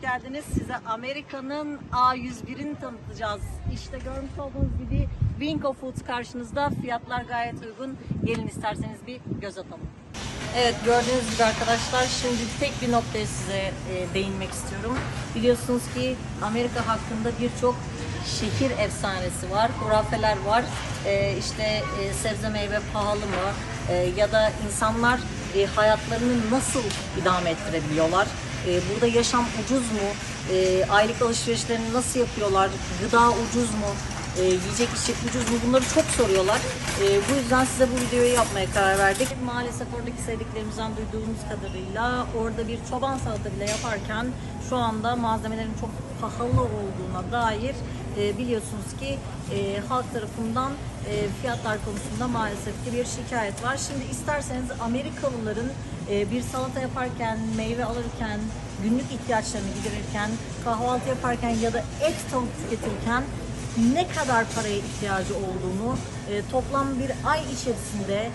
geldiniz. Size Amerika'nın A101'ini tanıtacağız. İşte görmüş olduğunuz gibi Winco Foods karşınızda. Fiyatlar gayet uygun. Gelin isterseniz bir göz atalım. Evet gördüğünüz gibi arkadaşlar şimdi tek bir noktaya size e, değinmek istiyorum. Biliyorsunuz ki Amerika hakkında birçok şehir efsanesi var, hurafeler var. E, işte e, sebze meyve pahalı mı? E, ya da insanlar e, hayatlarını nasıl idame ettirebiliyorlar? E, burada yaşam ucuz mu? E, aylık alışverişlerini nasıl yapıyorlar? Gıda ucuz mu? E, yiyecek içecek ucuz mu? Bunları çok soruyorlar. E, bu yüzden size bu videoyu yapmaya karar verdik. Maalesef oradaki sevdiklerimizden duyduğumuz kadarıyla orada bir çoban salata bile yaparken şu anda malzemelerin çok pahalı olduğuna dair e, biliyorsunuz ki e, halk tarafından e, fiyatlar konusunda maalesef ki bir şikayet var. Şimdi isterseniz Amerikalıların e, bir salata yaparken, meyve alırken, günlük ihtiyaçlarını giderirken, kahvaltı yaparken ya da et tavuk tüketirken ne kadar paraya ihtiyacı olduğunu, toplam bir ay içerisinde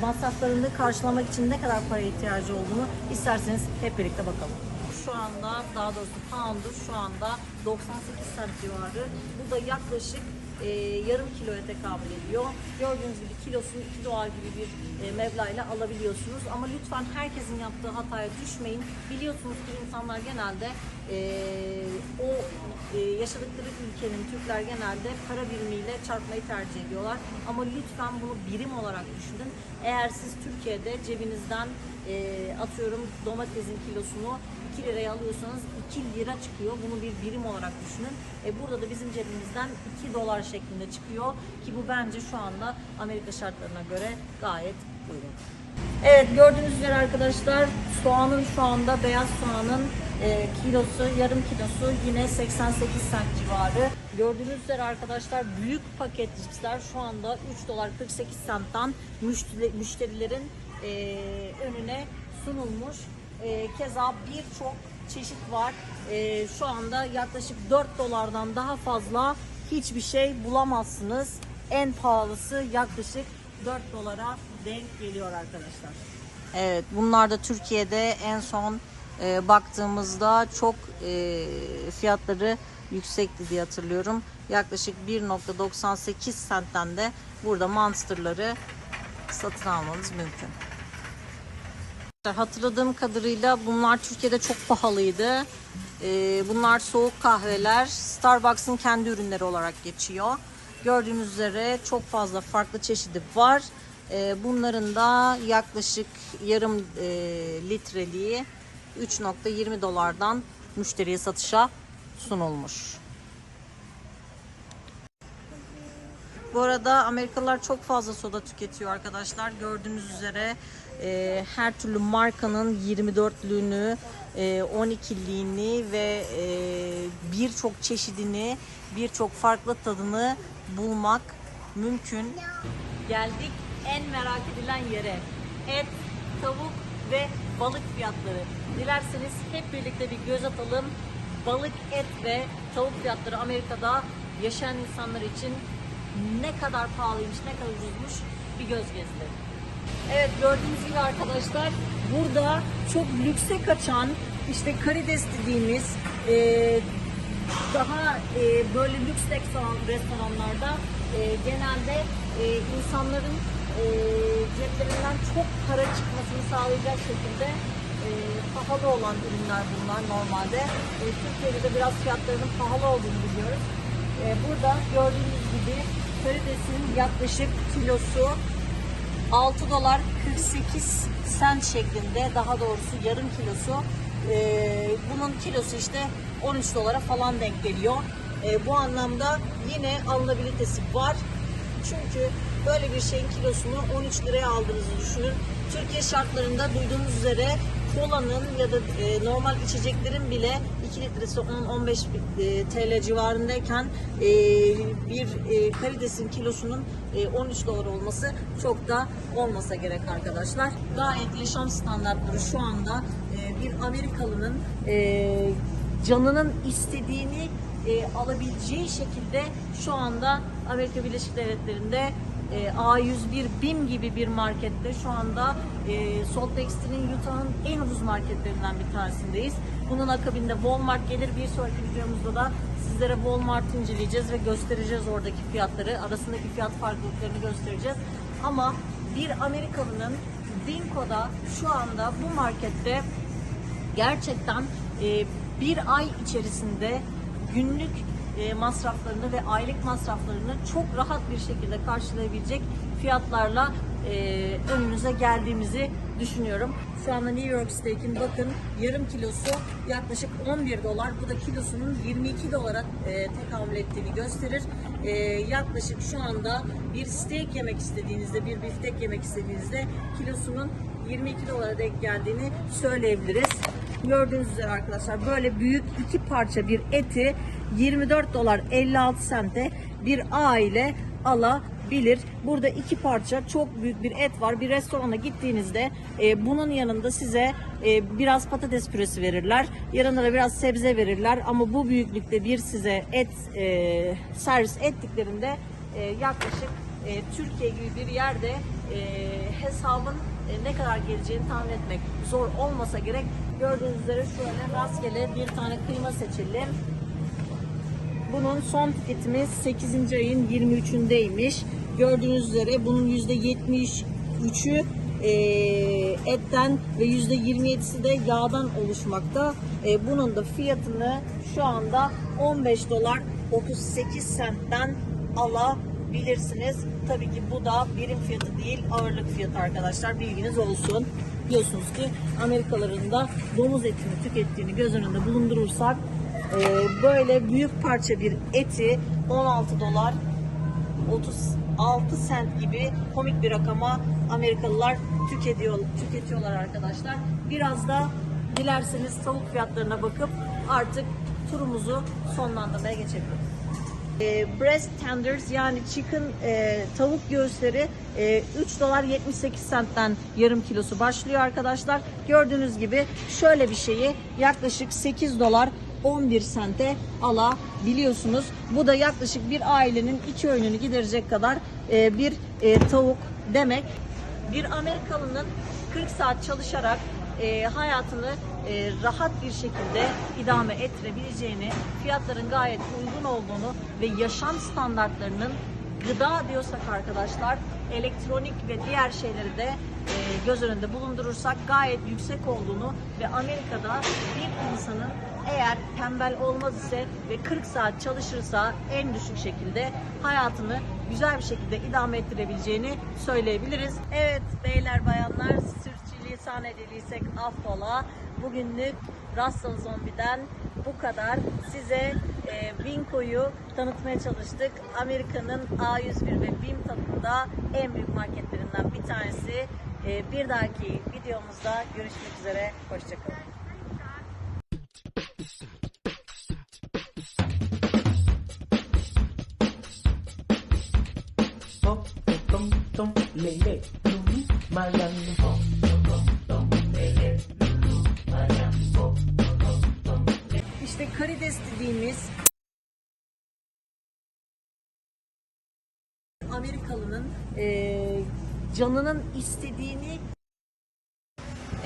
masraflarını karşılamak için ne kadar paraya ihtiyacı olduğunu isterseniz hep birlikte bakalım. Şu anda daha doğrusu pound'u şu anda 98 cent civarı. Bu da yaklaşık e, yarım kiloya tekabül ediyor. Gördüğünüz gibi kilosunu 2 dolar gibi bir e, meblağ alabiliyorsunuz. Ama lütfen herkesin yaptığı hataya düşmeyin. Biliyorsunuz ki insanlar genelde e, o e, yaşadıkları ülkenin Türkler genelde para birimiyle çarpmayı tercih ediyorlar. Ama lütfen bunu birim olarak düşünün. Eğer siz Türkiye'de cebinizden e, atıyorum domatesin kilosunu 2 liraya alıyorsanız 2 lira çıkıyor. Bunu bir birim olarak düşünün. E, burada da bizim cebimizden 2 dolar şeklinde çıkıyor ki bu bence şu anda Amerika şartlarına göre gayet uygun. Evet gördüğünüz üzere arkadaşlar soğanın şu anda beyaz soğanın e, kilosu yarım kilosu yine 88 cent civarı. Gördüğünüz üzere arkadaşlar büyük paket cipsler şu anda 3 dolar 48 cent'tan müşteri, müşterilerin e, önüne sunulmuş. E, keza birçok çeşit var. E, şu anda yaklaşık 4 dolardan daha fazla hiçbir şey bulamazsınız. En pahalısı yaklaşık 4 dolara denk geliyor arkadaşlar. Evet bunlar da Türkiye'de en son e, baktığımızda çok e, fiyatları yüksekti diye hatırlıyorum. Yaklaşık 1.98 centten de burada Monster'ları satın almanız mümkün. Hatırladığım kadarıyla bunlar Türkiye'de çok pahalıydı. Ee, bunlar soğuk kahveler. Starbucks'ın kendi ürünleri olarak geçiyor. Gördüğünüz üzere çok fazla farklı çeşidi var. Ee, bunların da yaklaşık yarım e, litreliği 3.20 dolardan müşteriye satışa sunulmuş. Bu arada Amerikalılar çok fazla soda tüketiyor arkadaşlar. Gördüğünüz üzere e, her türlü markanın 24'lüğünü, e, 12'liğini ve e, birçok çeşidini, birçok farklı tadını bulmak mümkün. Geldik en merak edilen yere. Et, tavuk ve balık fiyatları. Dilerseniz hep birlikte bir göz atalım. Balık, et ve tavuk fiyatları Amerika'da yaşayan insanlar için ne kadar pahalıymış, ne kadar ucuzmuş bir göz gezdirelim. Evet gördüğünüz gibi arkadaşlar burada çok lükse kaçan işte karides dediğimiz e, daha e, böyle lüks restoran, restoranlarda e, genelde e, insanların e, ceplerinden çok para çıkmasını sağlayacak şekilde e, pahalı olan ürünler bunlar normalde. E, Türkiye'de de biraz fiyatlarının pahalı olduğunu biliyoruz. E, burada gördüğünüz gibi karidesin yaklaşık kilosu 6 dolar 48 sent şeklinde daha doğrusu yarım kilosu Ee, bunun kilosu işte 13 dolara falan denk geliyor. Ee, bu anlamda yine alınabilitesi var. Çünkü böyle bir şeyin kilosunu 13 liraya aldığınızı düşünün. Türkiye şartlarında duyduğunuz üzere kolanın ya da e, normal içeceklerin bile 2 litresi 10-15 e, TL civarındayken e, bir e, karidesin kilosunun e, 13 dolar olması çok da olmasa gerek arkadaşlar. Gayet yaşam standartları şu anda e, bir Amerikalının e, canının istediğini e, alabileceği şekilde şu anda Amerika Birleşik Devletleri'nde e, A101 BİM gibi bir markette şu anda e, Salt Lake City'nin Utah'ın en ucuz marketlerinden bir tanesindeyiz. Bunun akabinde Walmart gelir. Bir sonraki videomuzda da sizlere Walmart inceleyeceğiz ve göstereceğiz oradaki fiyatları. Arasındaki fiyat farklılıklarını göstereceğiz. Ama bir Amerikalının Winco'da şu anda bu markette gerçekten e, bir ay içerisinde günlük masraflarını ve aylık masraflarını çok rahat bir şekilde karşılayabilecek fiyatlarla e, önünüze geldiğimizi düşünüyorum. Şu anda New York Steak'in bakın yarım kilosu yaklaşık 11 dolar. Bu da kilosunun 22 dolara e, tekamül ettiğini gösterir. E, yaklaşık şu anda bir steak yemek istediğinizde, bir biftek yemek istediğinizde kilosunun 22 dolara denk geldiğini söyleyebiliriz. Gördüğünüz üzere arkadaşlar böyle büyük iki parça bir eti 24 dolar 56 sente bir aile alabilir. Burada iki parça çok büyük bir et var. Bir restorana gittiğinizde e, bunun yanında size e, biraz patates püresi verirler. Yanında da biraz sebze verirler. Ama bu büyüklükte bir size et e, servis ettiklerinde e, yaklaşık e, Türkiye gibi bir yerde e, hesabın ne kadar geleceğini tahmin etmek zor olmasa gerek. Gördüğünüz üzere şöyle rastgele bir tane kıyma seçelim. Bunun son tüketimi 8. ayın 23'ündeymiş. Gördüğünüz üzere bunun %73'ü e, etten ve %27'si de yağdan oluşmakta. E, bunun da fiyatını şu anda 15 dolar 38 sentten alabilirsiniz. Tabii ki bu da birim fiyatı değil ağırlık fiyatı arkadaşlar bilginiz olsun. Biliyorsunuz ki Amerikalıların da domuz etini tükettiğini göz önünde bulundurursak e, böyle büyük parça bir eti 16 dolar 36 sent gibi komik bir rakama Amerikalılar tüketiyor, tüketiyorlar arkadaşlar. Biraz da dilerseniz tavuk fiyatlarına bakıp artık turumuzu sonlandırmaya geçebiliriz. E, breast tenders yani chicken e, tavuk göğüsleri e, 3 dolar 78 centten yarım kilosu başlıyor arkadaşlar. Gördüğünüz gibi şöyle bir şeyi yaklaşık 8 dolar 11 sente alabiliyorsunuz. Bu da yaklaşık bir ailenin iki öğününü giderecek kadar e, bir e, tavuk demek. Bir Amerikalının 40 saat çalışarak e, hayatını e, rahat bir şekilde idame ettirebileceğini, fiyatların gayet uygun olduğunu ve yaşam standartlarının gıda diyorsak arkadaşlar elektronik ve diğer şeyleri de e, göz önünde bulundurursak gayet yüksek olduğunu ve Amerika'da bir insanın eğer tembel olmaz ise ve 40 saat çalışırsa en düşük şekilde hayatını güzel bir şekilde idame ettirebileceğini söyleyebiliriz. Evet beyler bayanlar sürçülisan ediliysek affola. Bugünlük Russell Zombie'den bu kadar. Size e, Winco'yu tanıtmaya çalıştık. Amerika'nın A101 ve BİM tadında en büyük marketlerinden bir tanesi. E, bir dahaki videomuzda görüşmek üzere. Hoşçakalın. Tom, tom, tom, lele, Miami. Tom, İşte karides dediğimiz Amerikalının eee, canının istediğini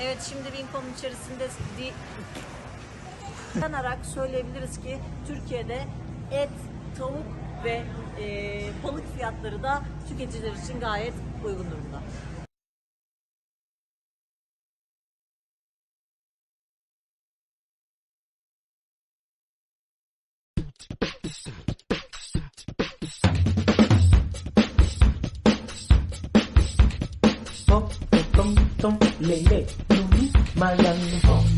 Evet şimdi Winco'nun içerisinde di, danarak söyleyebiliriz ki Türkiye'de et, tavuk ve eee, balık fiyatları da tüketiciler için gayet uygun durumda. Tom, tom, tom, lele, lulu, Miami. Tom,